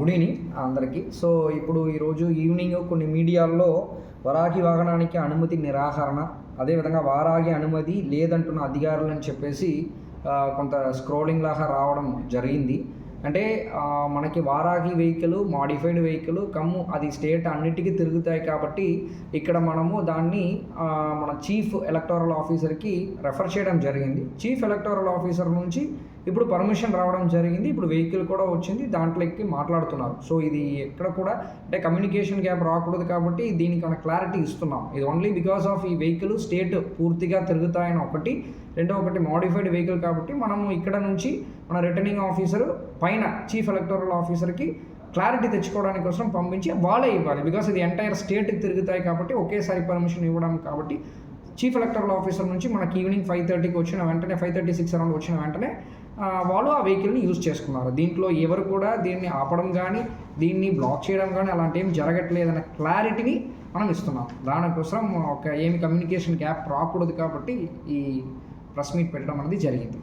Good evening అందరికీ. So ఇప్పుడు ఈరోజు ఈవినింగ్ కొన్ని మీడియాల్లో వరాగి వాహనానికి అనుమతి నిరాహరణ అదేవిధంగా వారాగి అనుమతి లేదంటున్న అధికారులు అని చెప్పేసి కొంత స్క్రోలింగ్ లాగా రావడం జరిగింది. అంటే మనకి వారాగి వెహికల్ మాడిఫైడ్ వెహికల్ కమ్ము అది స్టేట్ అన్నిటికీ తిరుగుతాయి కాబట్టి ఇక్కడ మనము దాన్ని మన చీఫ్ ఎలక్టోరల్ ఆఫీసర్కి రెఫర్ చేయడం జరిగింది. చీఫ్ ఎలక్టోరల్ ఆఫీసర్ నుంచి ఇప్పుడు పర్మిషన్ రావడం జరిగింది ఇప్పుడు వెహికల్ కూడా వచ్చింది దాంట్లో ఎక్కి మాట్లాడుతున్నారు. సో ఇది ఎక్కడ కూడా అంటే కమ్యూనికేషన్ గ్యాప్ రాకూడదు కాబట్టి దీనికి క్లారిటీ ఇస్తున్నాం. ఇది ఓన్లీ బికాస్ ఆఫ్ ఈ వెహికల్ స్టేట్ పూర్తిగా తిరుగుతాయని ఒకటి. రెండో ఒకటి మోడిఫైడ్ వెహికల్ కాబట్టి మనము ఇక్కడ నుంచి మన రిటర్నింగ్ ఆఫీసర్ పైన చీఫ్ ఎలక్టోరల్ ఆఫీసర్కి క్లారిటీ తెచ్చుకోవడానికి కోసం పంపించి వాళ్ళే ఇవ్వాలి. బికాస్ ఇది ఎంటైర్ స్టేట్కి తిరుగుతాయి కాబట్టి ఒకేసారి పర్మిషన్ ఇవ్వడం కాబట్టి చీఫ్ ఎలక్టరల్ ఆఫీసర్ నుంచి మనకి ఈవినింగ్ ఫైవ్ థర్టీకి వచ్చిన వెంటనే ఫైవ్ థర్టీ సిక్స్ అరౌండ్ వచ్చిన వెంటనే వాళ్ళు ఆ వెహికల్ని యూజ్ చేసుకున్నారు. దీంట్లో ఎవరు కూడా దీన్ని ఆపడం కానీ దీన్ని బ్లాక్ చేయడం కానీ అలాంటి ఏం జరగట్లేదన్న క్లారిటీని మనం ఇస్తున్నాం. దానికోసం ఒక ఏమి కమ్యూనికేషన్ గ్యాప్ రాకూడదు కాబట్టి ఈ ప్రెస్ మీట్ పెట్టడం అనేది జరిగింది.